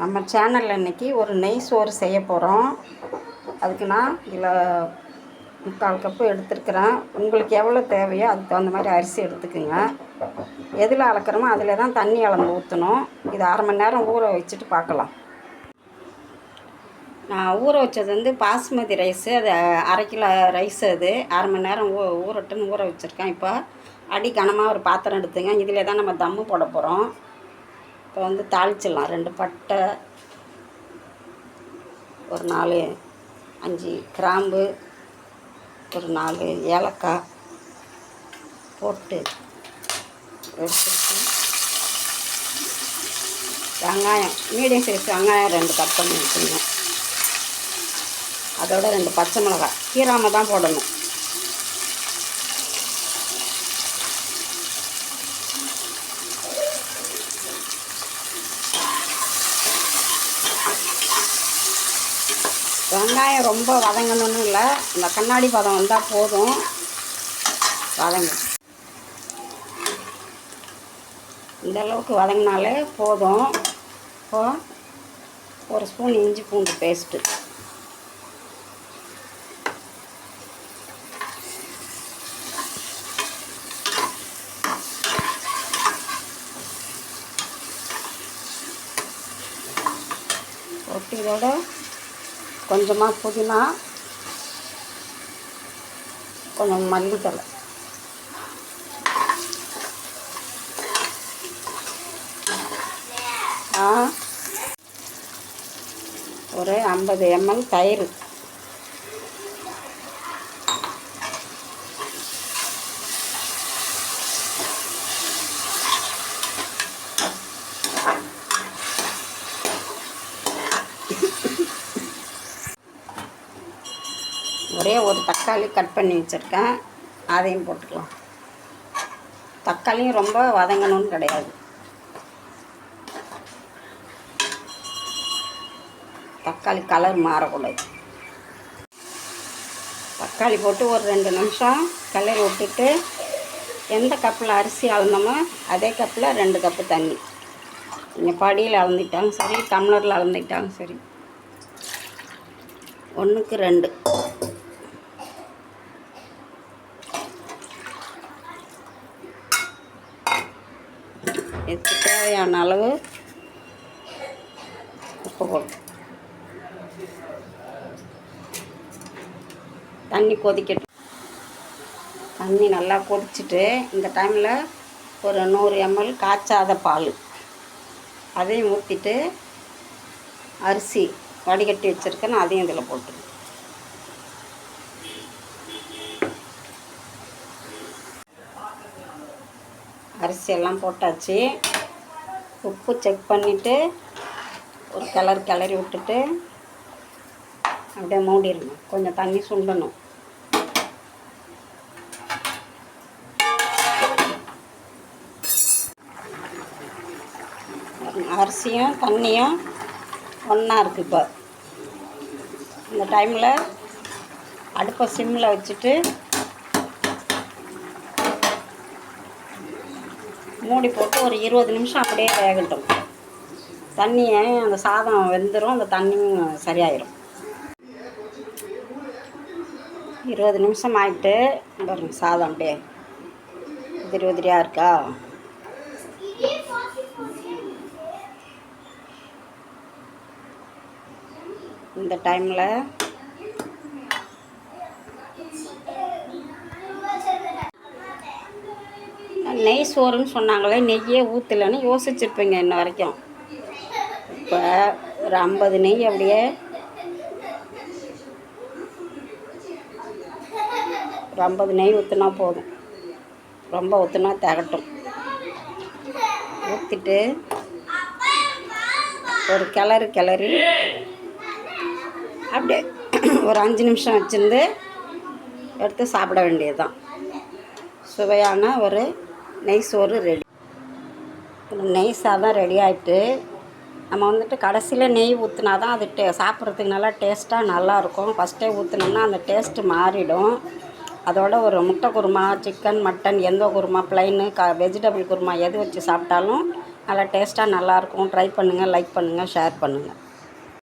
நம்ம சேனலில் இன்றைக்கி ஒரு நெய் சோறு செய்ய போகிறோம் அதுக்கு நான் இதில் முக்கால் கப்பு எடுத்துருக்குறேன். உங்களுக்கு எவ்வளோ தேவையோ அதுக்கு தகுந்த மாதிரி அரிசி எடுத்துக்கோங்க. எதில் அளக்குறோமோ அதில் தான் தண்ணி அளந்து ஊற்றணும் இது அரை மணி நேரம் ஊற வச்சுட்டு பார்க்கலாம். நான் ஊற வச்சது வந்து பாஸ்மதி ரைஸு அது அரை கிலோ ரைஸ் அது. அரை மணி நேரம் ஊ ஊறட்டுன்னு ஊற வச்சுருக்கேன். இப்போ அடி கனமாக ஒரு பாத்திரம் எடுத்துங்க. இதில் தான் நம்ம தம்மு போட போகிறோம் இப்போ வந்து தாளிச்சிடலாம். ரெண்டு பட்டை ஒரு நாலு அஞ்சு கிராம்பு ஒரு நாலு ஏலக்காய் போட்டு எடுத்துட்டு வெங்காயம் மீடியம் சைஸ் வெங்காயம் ரெண்டு கட் பண்ணி வச்சுக்கணும். அதோட ரெண்டு பச்சை மிளகாய் கீராமல் தான் போடணும். வெங்காயம் ரொம்ப வதங்கணும்னு இல்லை. இந்த கண்ணாடி பதம் வந்தால் போதும். வதங்க. இந்த அளவுக்கு வதங்கினாலே போதும். இப்போ ஒரு ஸ்பூன் இஞ்சி பூண்டு பேஸ்ட்டு. போட்டு கொஞ்சமாக புதினா கொஞ்சம் மல்லித்தலை ஆ ஒரு ஐம்பது எம்எல் தயிர். ஒரே ஒரு தக்காளி கட் பண்ணி வச்சுருக்கேன். அதையும் போட்டுக்கலாம். தக்காளியும் ரொம்ப வதங்கணும்னு கிடையாது. தக்காளி கலர் மாறக்கூடாது. தக்காளி போட்டு ஒரு ரெண்டு நிமிஷம் கிளறி விட்டுட்டு எந்த கப்பில் அரிசி அளந்தோமோ அதே கப்பில் ரெண்டு கப்பு தண்ணி. நீங்கள் படியில் அளந்துட்டாலும் சரி டம்ளரில் அளந்துட்டாலும் சரி. ஒன்றுக்கு ரெண்டு. இதுக்கு தேவையான அளவு உப்பு போட்டு. தண்ணி கொதிக்கட்டும். தண்ணி நல்லா கொதிச்சுட்டு இந்த டைமில் ஒரு நூறு எம்எல் காய்ச்சாத பால். அதையும் ஊற்றிட்டு அரிசி வடிகட்டி வச்சுருக்கேன் அதையும் இதில் போட்டுருக்கேன் அரிசியெல்லாம் போட்டாச்சு. உப்பு செக் பண்ணிவிட்டு ஒரு கிளறு கிளறி விட்டுட்டு அப்படியே மூடிடணும். கொஞ்சம் தண்ணி சுண்டணும். அரிசியும் தண்ணியும் ஒன்றா இருக்குது இப்போ. இந்த டைமில் அடுப்பை சிம்மில் வச்சுட்டு மூடி போட்டு ஒரு இருபது நிமிஷம் அப்படியே வேகட்டும். தண்ணியை அந்த சாதம் வெந்துடும் அந்த தண்ணியும் சரியாயிடும் இருபது நிமிஷம் ஆகிட்டு பாருங்க சாதம் அப்படியே உதிரி உதிரியாக இருக்கா? இந்த டைமில் நெய் சோறுன்னு சொன்னாங்களே நெய்யே ஊற்றலன்னு யோசிச்சிருப்பீங்க இன்ன வரைக்கும். இப்போ ஒரு ஐம்பது நெய் அப்படியே ஒரு ஐம்பது நெய் ஊற்றினா போதும். ரொம்ப ஊற்றினா திகட்டும். ஊற்றிட்டு ஒரு கிளறு கிளறி அப்படியே ஒரு அஞ்சு நிமிஷம் வச்சுருந்து எடுத்து சாப்பிட வேண்டியது தான் சுவையான ஒரு நெய் சோறு ரெடி. நெய் சாதம் ரெடி ஆகிட்டு நம்ம வந்துட்டு கடைசியில் நெய் ஊற்றினா தான் அது டே சாப்பிட்றதுக்கு நல்லா டேஸ்ட்டாக நல்லாயிருக்கும். ஃபஸ்ட்டே ஊற்றினோம்னா அந்த டேஸ்ட்டு மாறிடும். அதோட ஒரு முட்டை குருமா சிக்கன் மட்டன் எந்த குருமா ப்ளைனு க வெஜிடபிள் குருமா எது வச்சு சாப்பிட்டாலும் நல்லா டேஸ்ட்டாக நல்லாயிருக்கும். ட்ரை பண்ணுங்கள் லைக் பண்ணுங்கள் ஷேர் பண்ணுங்கள்